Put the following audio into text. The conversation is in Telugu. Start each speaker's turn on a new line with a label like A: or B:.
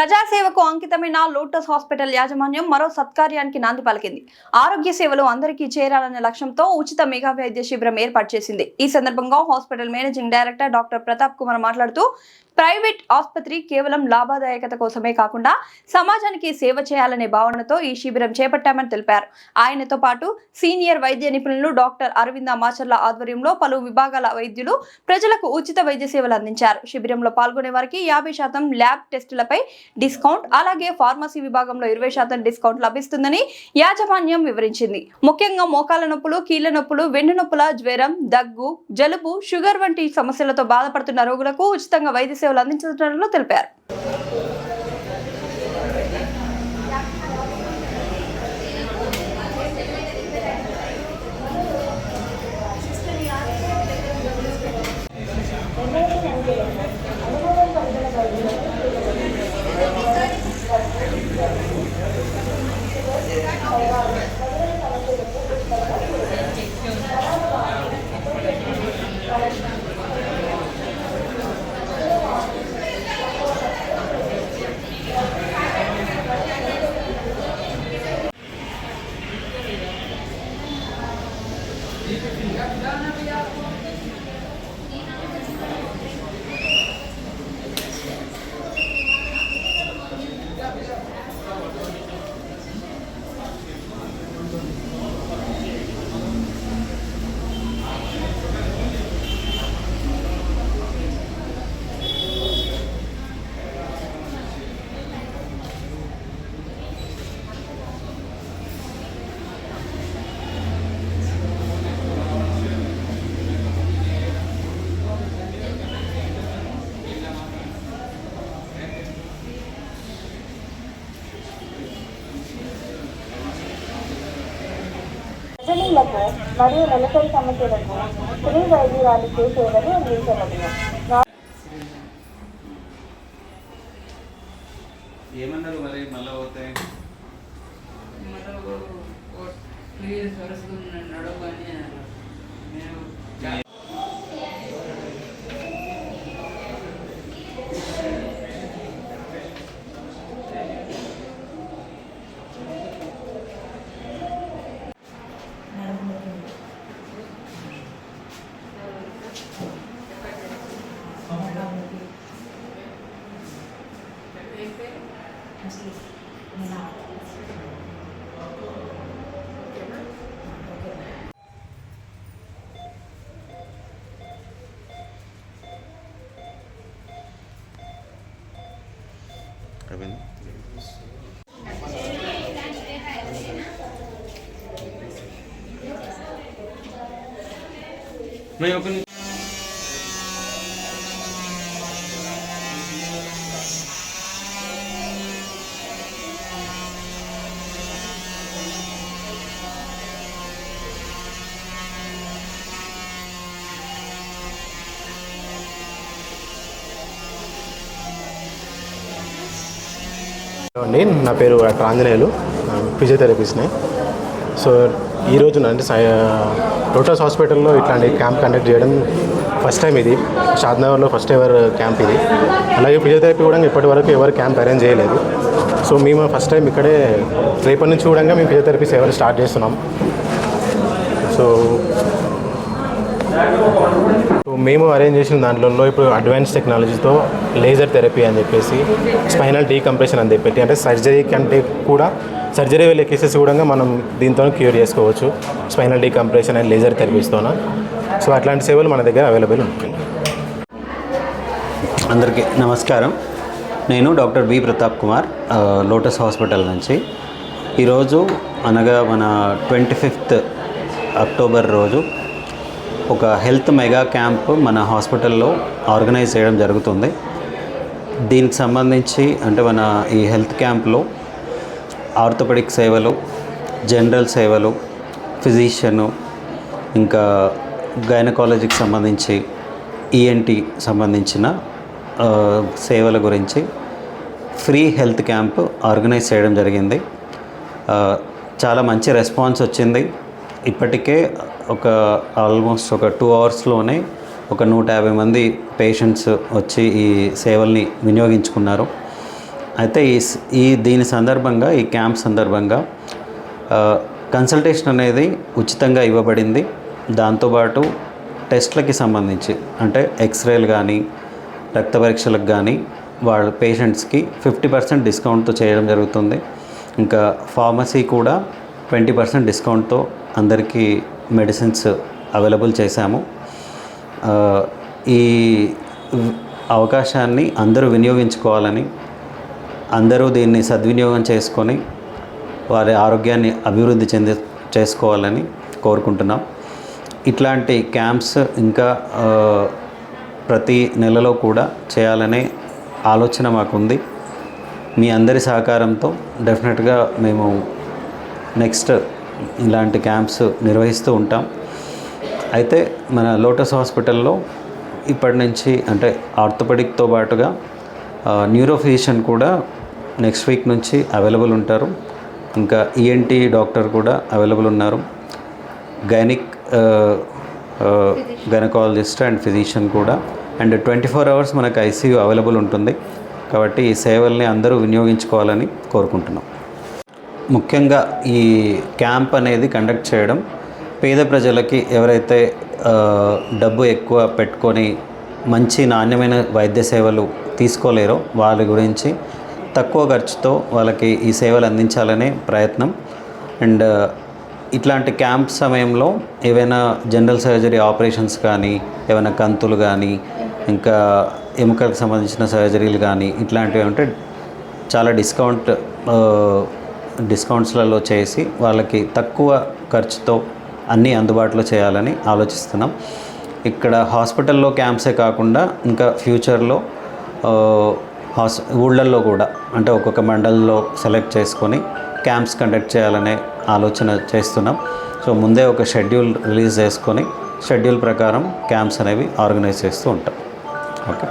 A: ప్రజాసేవకు అంకితమైన లోటస్ హాస్పిటల్ యాజమాన్యం మరో సత్కార్యానికి నాంది పలికింది. ఆరోగ్య సేవలు అందరికీ చేరాలనే లక్ష్యంతో ఉచిత మెగా వైద్య శిబిరం ఏర్పాటు చేసింది. ఈ సందర్భంగా hospital managing director doctor Pratap Kumar మాట్లాడుతూ ప్రైవేట్ ఆసుపత్రి కేవలం లాభదాయకత కోసమే కాకుండా సమాజానికి సేవ చేయాలనే భావనతో ఈ శిబిరం చేపట్టామని తెలిపారు. ఆయనతో పాటు సీనియర్ వైద్య నిపుణులు డాక్టర్ అరవింద మాచర్ల ఆధ్వర్యంలో పలు విభాగాల వైద్యులు ప్రజలకు ఉచిత వైద్య సేవలు అందించారు. శిబిరంలో పాల్గొనే వారికి యాభై శాతం ల్యాబ్ టెస్టులపై డిస్కౌంట్ అలాగే ఫార్మసీ విభాగంలో ఇరవై శాతం డిస్కౌంట్ లభిస్తుందని యాజమాన్యం వివరించింది. ముఖ్యంగా మోకాల నొప్పులు కీళ్ళ నొప్పులు వెన్ను నొప్పుల జ్వరం దగ్గు జలుబు షుగర్ వంటి సమస్యలతో బాధపడుతున్న రోగులకు ఉచితంగా వైద్య సేవలు అందించడంలో తెలిపారు.
B: గర్భిణీలకు మరియు నెలసరి సమస్యలకు స్త్రీ వైద్యురాలికి సేవలు అందించబడును
C: ఏమన్నారు మరి మళ్ళీ పోతే
D: మరో టూ ఇయర్స్ వరకు నడవ అని అన్నారు నేను
C: అయిపోయింది మేము ఒక
E: అండి. నా పేరు డాక్టర్ ఆంజనేయులు. ఫిజియోథెరపిస్ట్ని. సో ఈరోజు అంటే టోటల్స్ లోటస్ హాస్పిటల్లో ఇట్లాంటి క్యాంప్ కండక్ట్ చేయడం ఫస్ట్ టైం ఇది. షాద్నగర్లో ఫస్ట్ ఎవర్ క్యాంప్ ఇది. అలాగే ఫిజియోథెరపీ కూడా ఇప్పటి వరకు ఎవరు క్యాంప్ అరేంజ్ చేయలేదు. సో మేము ఫస్ట్ టైం ఇక్కడే రేపటి నుంచి కూడా మేము ఫిజియోథెరపీ సేవలు స్టార్ట్ చేస్తున్నాం. సో మేము అరేంజ్ చేసిన దాంట్లో ఇప్పుడు అడ్వాన్స్ టెక్నాలజీతో లేజర్ థెరపీ అని చెప్పేసి స్పైనల్ డీకంప్రెషన్ అని చెప్పి అంటే సర్జరీ కంటే కూడా సర్జరీ వెళ్ళే కేసెస్ కూడా మనం దీంతో క్యూర్ చేసుకోవచ్చు. స్పైనల్ డీకంప్రెషన్ అండ్ లేజర్ థెరపీస్తోన సో అట్లాంటి సేవలు మన దగ్గర అవైలబుల్ ఉంటాయి.
F: అందరికీ నమస్కారం. నేను doctor B Pratap Kumar Lotus hospital నుంచి. ఈరోజు అనగా మన ట్వంటీ ఫిఫ్త్ అక్టోబర్ రోజు ఒక హెల్త్ మెగా క్యాంప్ మన హాస్పిటల్లో ఆర్గనైజ్ చేయడం జరుగుతుంది. దీనికి సంబంధించి అంటే మన ఈ హెల్త్ క్యాంప్లో ఆర్థోపెడిక్ సేవలు జనరల్ సేవలు ఫిజిషియను ఇంకా గైనకాలజీకి సంబంధించి ఈఎన్టీ సంబంధించిన సేవల గురించి ఫ్రీ హెల్త్ క్యాంప్ ఆర్గనైజ్ చేయడం జరిగింది. చాలా మంచి రెస్పాన్స్ వచ్చింది. ఇప్పటికే ఒక ఆల్మోస్ట్ ఒక టూ అవర్స్లోనే ఒక నూట యాభై మంది పేషెంట్స్ వచ్చి ఈ సేవల్ని వినియోగించుకున్నారు. అయితే ఈ ఈ దీని సందర్భంగా ఈ క్యాంప్ సందర్భంగా కన్సల్టేషన్ అనేది ఉచితంగా ఇవ్వబడింది. దాంతోపాటు టెస్ట్లకి సంబంధించి అంటే ఎక్స్రేలు కానీ రక్త పరీక్షలకు కానీ వాళ్ళ పేషెంట్స్కి ఫిఫ్టీ పర్సెంట్ డిస్కౌంట్తో చేయడం జరుగుతుంది. ఇంకా ఫార్మసీ కూడా ట్వంటీ పర్సెంట్ డిస్కౌంట్తో అందరికీ మెడిసిన్స్ అవైలబుల్ చేశాము. ఈ అవకాశాన్ని అందరూ వినియోగించుకోవాలని అందరూ దీన్ని సద్వినియోగం చేసుకొని వారి ఆరోగ్యాన్ని అభివృద్ధి చెంది చేసుకోవాలని కోరుకుంటున్నాం. ఇట్లాంటి క్యాంప్స్ ఇంకా ప్రతి నెలలో కూడా చేయాలనే ఆలోచన మాకుంది. మీ అందరి సహకారంతో డెఫినెట్గా మేము నెక్స్ట్ ఇలాంటి క్యాంప్స్ నిర్వహిస్తూ ఉంటాం. అయితే మన లోటస్ హాస్పిటల్లో ఇప్పటి నుంచి అంటే ఆర్థోపెడిక్తో పాటుగా న్యూరో ఫిజిషియన్ కూడా నెక్స్ట్ వీక్ నుంచి అవైలబుల్ ఉంటారు. ఇంకా ఈఎన్టీ డాక్టర్ కూడా అవైలబుల్ ఉన్నారు. గైనిక్ గైనకాలజిస్ట్ అండ్ ఫిజిషియన్ కూడా. అండ్ ట్వంటీ ఫోర్ అవర్స్ మనకు ఐసీయూ అవైలబుల్ ఉంటుంది. కాబట్టి ఈ సేవల్ని అందరూ వినియోగించుకోవాలని కోరుకుంటున్నాం. ముఖ్యంగా ఈ క్యాంప్ అనేది కండక్ట్ చేయడం పేద ప్రజలకి ఎవరైతే డబ్బు ఎక్కువ పెట్టుకొని మంచి నాణ్యమైన వైద్య సేవలు తీసుకోలేరో వాళ్ళ గురించి తక్కువ ఖర్చుతో వాళ్ళకి ఈ సేవలు అందించాలనే ప్రయత్నం. అండ్ ఇట్లాంటి క్యాంప్ సమయంలో ఏవైనా జనరల్ సర్జరీ ఆపరేషన్స్ కానీ ఏమైనా కంతులు కానీ ఇంకా ఎముకలకు సంబంధించిన సర్జరీలు కానీ ఇట్లాంటివి అంటే చాలా డిస్కౌంట్ డిస్కౌంట్స్లలో చేసి వాళ్ళకి తక్కువ ఖర్చుతో అన్నీ అందుబాటులో చేయాలని ఆలోచిస్తున్నాం. ఇక్కడ హాస్పిటల్లో క్యాంప్సే కాకుండా ఇంకా ఫ్యూచర్లో హాస్ ఊళ్ళల్లో కూడా అంటే ఒక్కొక్క మండలంలో సెలెక్ట్ చేసుకొని క్యాంప్స్ కండక్ట్ చేయాలనే ఆలోచన చేస్తున్నాం. సో ముందే ఒక షెడ్యూల్ రిలీజ్ చేసుకొని షెడ్యూల్ ప్రకారం క్యాంప్స్ అనేవి ఆర్గనైజ్ చేస్తూ ఉంటాం. ఓకే.